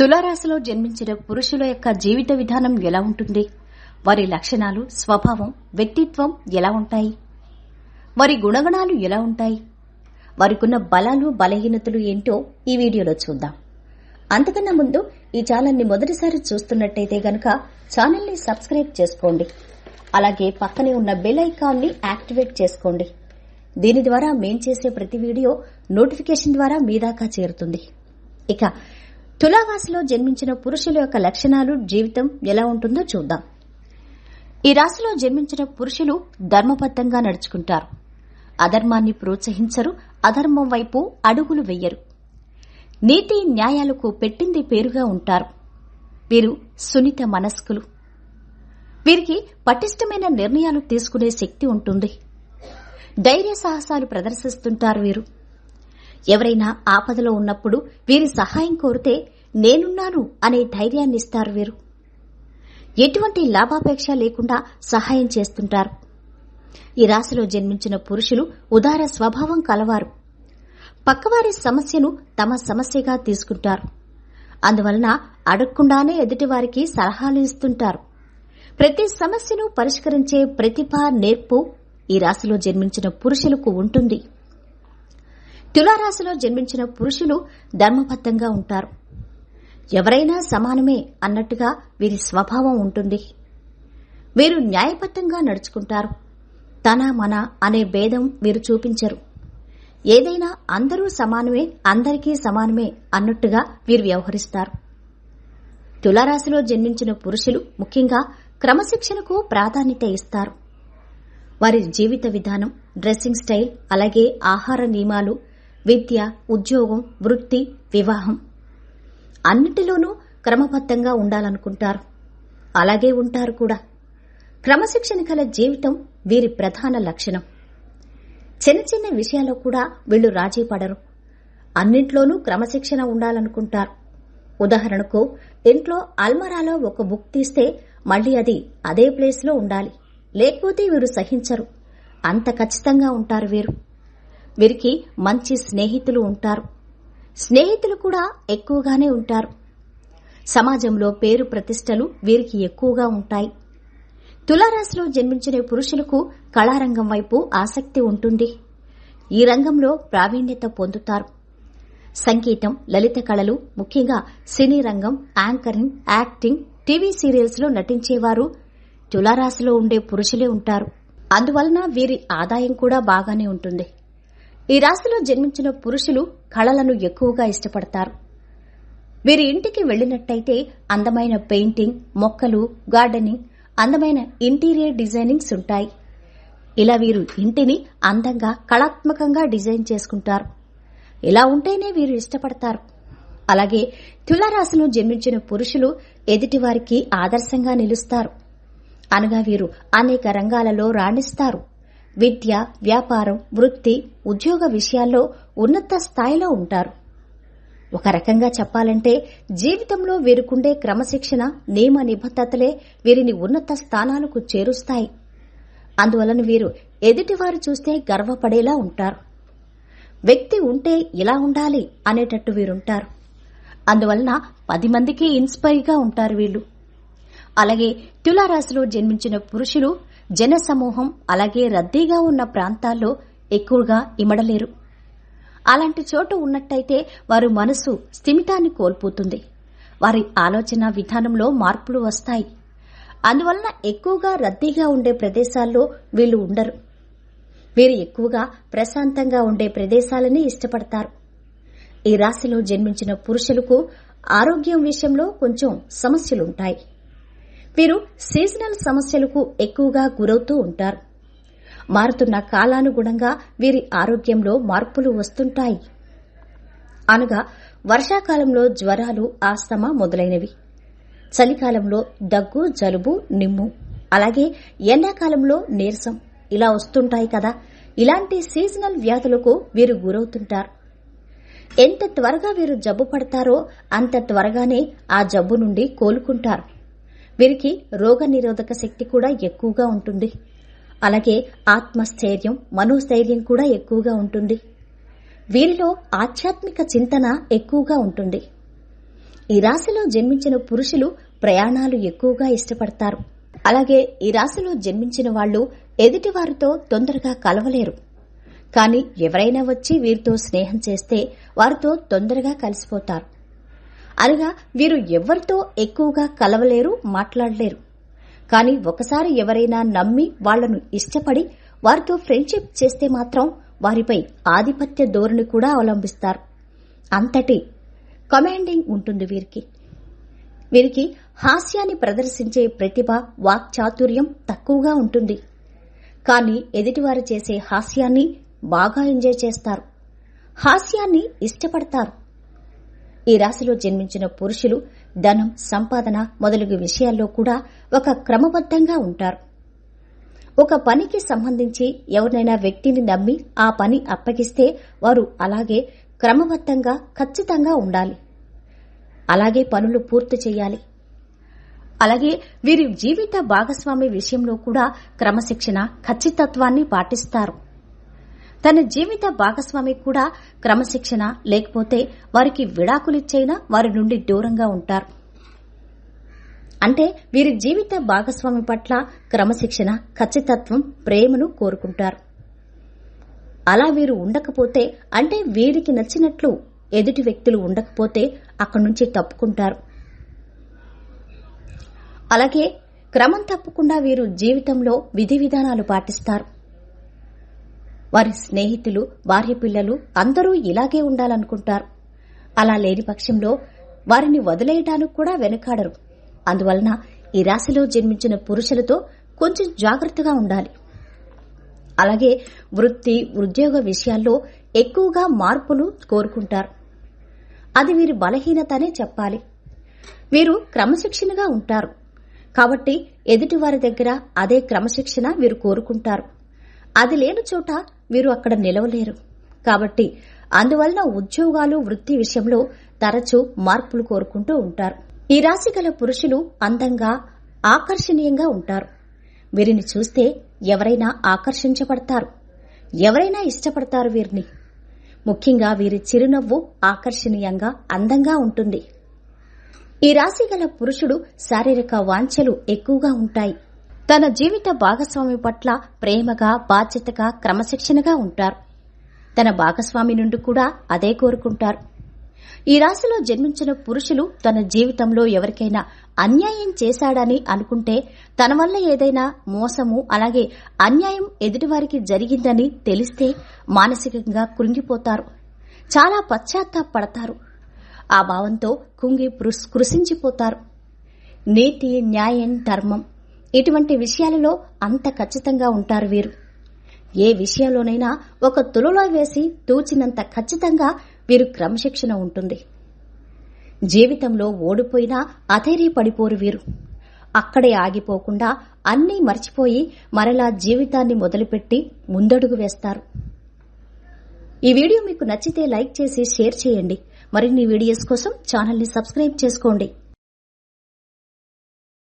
తులారాశిలో జన్మించిన పురుషుల యొక్క జీవిత విధానం ఎలా ఉంటుంది? వారి లక్షణాలు స్వభావం వ్యక్తిత్వం ఎలా ఉంటాయి? వారి గుణగణాలు ఎలా ఉంటాయి? వారికున్న బలాలు బలహీనతలు ఏంటో ఈ వీడియోలో చూద్దాం. అంతకన్నా ముందు ఈ ఛానల్ని మొదటిసారి చూస్తున్నట్టయితే గనక ఛానల్ని సబ్స్క్రైబ్ చేసుకోండి. అలాగే పక్కనే ఉన్న బెల్ ఐకాన్ని యాక్టివేట్ చేసుకోండి. దీని ద్వారా మేం చేసే ప్రతి వీడియో నోటిఫికేషన్ ద్వారా మీ దాకా చేరుతుంది. ఇక తులావాసిలో జన్మించిన పురుషుల యొక్క లక్షణాలు జీవితం ఎలా ఉంటుందో చూద్దాం. ఈ రాశిలో జన్మించిన పురుషులు ధర్మబద్ధంగా నడుచుకుంటారు. అధర్మాన్ని ప్రోత్సహించరు అధర్మం వైపు అడుగులు వెయ్యరు నీతి న్యాయాలకు పెట్టింది పేరుగా ఉంటారు. వీరు సున్నిత మనస్కులు. వీరికి పటిష్టమైన నిర్ణయాలు తీసుకునే శక్తి ఉంటుంది. ధైర్య సాహసాలు ప్రదర్శిస్తుంటారు వీరు. ఎవరైనా ఆపదలో ఉన్నప్పుడు వీరి సహాయం కోరితే నేనున్నాను అనే ధైర్యాన్ని ఇస్తారు వీరు. ఎటువంటి లాభాపేక్ష లేకుండా సహాయం చేస్తుంటారు. ఈ రాశిలో జన్మించిన పురుషులు ఉదార స్వభావం కలవారు. పక్కవారి సమస్యను తమ సమస్యగా తీసుకుంటారు. అందువలన అడగకుండానే ఎదుటివారికి సలహాలు ఇస్తుంటారు. ప్రతి సమస్యను పరిష్కరించే ప్రతిభ నేర్పు ఈ రాశిలో జన్మించిన పురుషులకు ఉంటుంది. తులారాశిలో జన్మించిన పురుషులు ధర్మబద్ధంగా ఉంటారు. ఎవరైనా సమానమే అన్నట్టుగా వీరి స్వభావం ఉంటుంది. వీరు న్యాయబద్ధంగా నడుచుకుంటారు. తన మన అనే భేదం వీరు చూపించరు. ఏదైనా అందరూ సమానమే అందరికీ సమానమే అన్నట్టుగా వీరు వ్యవహరిస్తారు. తులారాశిలో జన్మించిన పురుషులు ముఖ్యంగా క్రమశిక్షణకు ప్రాధాన్యత ఇస్తారు. వారి జీవిత విధానం డ్రెస్సింగ్ స్టైల్ అలాగే ఆహార నియమాలు విద్య ఉద్యోగం వృత్తి వివాహం అన్నిటిలోనూ క్రమబద్ధంగా ఉండాలనుకుంటారు. అలాగే ఉంటారు కూడా. క్రమశిక్షణ కల జీవితం వీరి ప్రధాన లక్షణం. చిన్న చిన్న విషయాల్లో కూడా వీళ్ళు రాజీ పడరు. అన్నింట్లోనూ క్రమశిక్షణ ఉండాలనుకుంటారు. ఉదాహరణకు ఇంట్లో అల్మరాలో ఒక బుక్ తీస్తే మళ్ళీ అది అదే ప్లేస్లో ఉండాలి. లేకపోతే వీరు సహించరు. అంత ఖచ్చితంగా ఉంటారు వీరు. వీరికి మంచి స్నేహితులు ఉంటారు. స్నేహితులు కూడా ఎక్కువగానే ఉంటారు. సమాజంలో పేరు ప్రతిష్టలు వీరికి ఎక్కువగా ఉంటాయి. తులారాశిలో జన్మించిన పురుషులకు కళారంగం వైపు ఆసక్తి ఉంటుంది. ఈ రంగంలో ప్రావీణ్యత పొందుతారు. సంగీతం లలిత కళలు ముఖ్యంగా సినీ రంగం యాంకరింగ్ యాక్టింగ్ టీవీ సీరియల్స్లో నటించేవారు తులారాశిలో ఉండే పురుషులే ఉంటారు. అందువలన వీరి ఆదాయం కూడా బాగానే ఉంటుంది. ఈ రాశిలో జన్మించిన పురుషులు కళలను ఎక్కువగా ఇష్టపడతారు. వీరి ఇంటికి వెళ్ళినట్టయితే అందమైన పెయింటింగ్ మొక్కలు గార్డెనింగ్ అందమైన ఇంటీరియర్ డిజైనింగ్స్ ఉంటాయి. ఇలా వీరు ఇంటిని అందంగా కళాత్మకంగా డిజైన్ చేసుకుంటారు. ఇలా ఉంటేనే వీరు ఇష్టపడతారు. అలాగే తులారాశిలో జన్మించిన పురుషులు ఎదుటివారికి ఆదర్శంగా నిలుస్తారు. అనగా వీరు అనేక రంగాలలో రాణిస్తారు. విద్య వ్యాపారం వృత్తి ఉద్యోగ విషయాల్లో ఉన్నత స్థాయిలో ఉంటారు. ఒక రకంగా చెప్పాలంటే జీవితంలో వీరికుండే క్రమశిక్షణ నియమ నిబద్ధతలే వీరిని ఉన్నత స్థానాలకు చేరుస్తాయి. అందువలన వీరు ఎదుటివారు చూస్తే గర్వపడేలా ఉంటారు. వ్యక్తి ఉంటే ఇలా ఉండాలి అనేటట్టు వీరుంటారు. అందువలన పది మందికి ఇన్స్పైర్గా ఉంటారు వీళ్ళు. అలాగే తులారాశిలో జన్మించిన పురుషులు జనసమూహం అలాగే రద్దీగా ఉన్న ప్రాంతాల్లో ఎక్కువగా ఇమడలేరు. అలాంటి చోట ఉన్నట్టయితే వారి మనసు స్థిమితాన్ని కోల్పోతుంది. వారి ఆలోచన విధానంలో మార్పులు వస్తాయి. అందువలన ఎక్కువగా రద్దీగా ఉండే ప్రదేశాల్లో వీళ్ళు ఉండరు. వీరు ఎక్కువగా ప్రశాంతంగా ఉండే ప్రదేశాలని ఇష్టపడతారు. ఈ రాశిలో జన్మించిన పురుషులకు ఆరోగ్యం విషయంలో కొంచెం సమస్యలుంటాయి. వీరు సీజనల్ సమస్యలకు ఎక్కువగా గురవుతూ ఉంటారు. మారుతున్న కాలానుగుణంగా వీరి ఆరోగ్యంలో మార్పులు వస్తుంటాయి. అనగా వర్షాకాలంలో జ్వరాలు ఆస్తమా మొదలైనవి. చలికాలంలో దగ్గు జలుబు నిమ్ము. అలాగే ఎండాకాలంలో నీరసం ఇలా వస్తుంటాయి కదా. ఇలాంటి సీజనల్ వ్యాధులకు వీరు గురవుతుంటారు. ఎంత త్వరగా వీరు జబ్బు పడతారో అంత త్వరగానే ఆ జబ్బు నుండి కోలుకుంటారు. వీరికి రోగ నిరోధక శక్తి కూడా ఎక్కువగా ఉంటుంది. అలాగే ఆత్మస్థైర్యం మనోస్థైర్యం కూడా ఎక్కువగా ఉంటుంది. వీరిలో ఆధ్యాత్మిక చింతన ఎక్కువగా ఉంటుంది. ఈ రాశిలో జన్మించిన పురుషులు ప్రయాణాలు ఎక్కువగా ఇష్టపడతారు. అలాగే ఈ రాశిలో జన్మించిన వాళ్ళు ఎదుటివారితో తొందరగా కలవలేరు. కానీ ఎవరైనా వచ్చి వీరితో స్నేహం చేస్తే వారితో తొందరగా కలిసిపోతారు. అనగా వీరు ఎవరితో ఎక్కువగా కలవలేరు మాట్లాడలేరు. కానీ ఒకసారి ఎవరైనా నమ్మి వాళ్ళను ఇష్టపడి వారితో ఫ్రెండ్షిప్ చేస్తే మాత్రం వారిపై ఆధిపత్య ధోరణి కూడా అవలంబిస్తారు. అంతటి కమాండింగ్ ఉంటుంది వీరికి. వీరికి హాస్యాన్ని ప్రదర్శించే ప్రతిభ వాక్చాతుర్యం తక్కువగా ఉంటుంది. కానీ ఎదుటివారు చేసే హాస్యాన్ని బాగా ఎంజాయ్ చేస్తారు. హాస్యాన్ని ఇష్టపడతారు. ఈ రాశిలో జన్మించిన పురుషులు ధనం సంపాదన మొదలగు విషయాల్లో కూడా ఒక క్రమబద్ధంగా ఉంటారు. ఒక పనికి సంబంధించి ఎవరినైనా వ్యక్తిని నమ్మి ఆ పని అప్పగిస్తే వారు అలాగే క్రమబద్ధంగా ఖచ్చితంగా ఉండాలి. అలాగే పనులు పూర్తి చేయాలి. అలాగే వీరి జీవిత భాగస్వామి విషయంలో కూడా క్రమశిక్షణ ఖచ్చితత్వాన్ని పాటిస్తారు. తన జీవిత భాగస్వామి కూడా క్రమశిక్షణ లేకపోతే వారికి విడాకులిచ్చైనా వారి నుండి దూరంగా ఉంటారు. అంటే వీరి జీవిత భాగస్వామి పట్ల క్రమశిక్షణ ఖచ్చితత్వం ప్రేమను కోరుకుంటారు. అలా వీరు ఉండకపోతే అంటే వీరికి నచ్చినట్లు ఎదుటి వ్యక్తులు ఉండకపోతే అక్కడి నుంచి తప్పుకుంటారు. అలాగే క్రమం తప్పకుండా వీరు జీవితంలో విధి విధానాలు పాటిస్తారు. వారి స్నేహితులు భార్య పిల్లలు అందరూ ఇలాగే ఉండాలనుకుంటారు. అలా లేని పక్షంలో వారిని వదిలేయటానికి కూడా వెనుకాడరు. అందువలన ఈ రాశిలో జన్మించిన పురుషులతో కొంచెం జాగ్రత్తగా ఉండాలి. అలాగే వృత్తి ఉద్యోగ విషయాల్లో ఎక్కువగా మార్పులు కోరుకుంటారు. అది వీరి బలహీనతనే చెప్పాలి. వీరు క్రమశిక్షణగా ఉంటారు. కాబట్టి ఎదుటివారి దగ్గర అదే క్రమశిక్షణ వీరు కోరుకుంటారు. అది లేని చోట వీరు అక్కడ నిలవలేరు. కాబట్టి అందువలన ఉద్యోగాలు వృత్తి విషయంలో తరచూ మార్పులు కోరుకుంటూ ఉంటారు. ఈ రాశి గల పురుషులు అందంగా ఆకర్షణీయంగా ఉంటారు. వీరిని చూస్తే ఎవరైనా ఆకర్షించబడతారు. ఎవరైనా ఇష్టపడతారు వీరిని. ముఖ్యంగా వీరి చిరునవ్వు ఆకర్షణీయంగా అందంగా ఉంటుంది. ఈ రాశి గల పురుషుడు శారీరక వాంఛలు ఎక్కువగా ఉంటాయి. తన జీవిత భాగస్వామి పట్ల ప్రేమగా బాధ్యతగా క్రమశిక్షణగా ఉంటారు. తన భాగస్వామి నుండి కూడా అదే కోరుకుంటారు. ఈ రాశిలో జన్మించిన పురుషులు తన జీవితంలో ఎవరికైనా అన్యాయం చేశాడని అనుకుంటే తన వల్ల ఏదైనా మోసము అలాగే అన్యాయం ఎదుటివారికి జరిగిందని తెలిస్తే మానసికంగా కృంగిపోతారు. చాలా పశ్చాత్తాపడతారు. ఆ భావంతో కుంగి కృషించిపోతారు నీతి న్యాయం ధర్మం. ఇటువంటి విషయాలలో అంత ఖచ్చితంగా ఉంటారు వీరు. ఏ విషయంలోనైనా ఒక తులలో వేసి తూచినంత ఖచ్చితంగా వీరు క్రమశిక్షణ ఉంటుంది. జీవితంలో ఓడిపోయినా అధైర్యపడిపోరు వీరు. అక్కడే ఆగిపోకుండా అన్నీ మర్చిపోయి మరలా జీవితాన్ని మొదలుపెట్టి ముందడుగు వేస్తారు. ఈ వీడియో మీకు నచ్చితే లైక్ చేసి షేర్ చేయండి. మరిన్ని వీడియోస్ కోసం ఛానల్ని సబ్స్క్రైబ్ చేసుకోండి.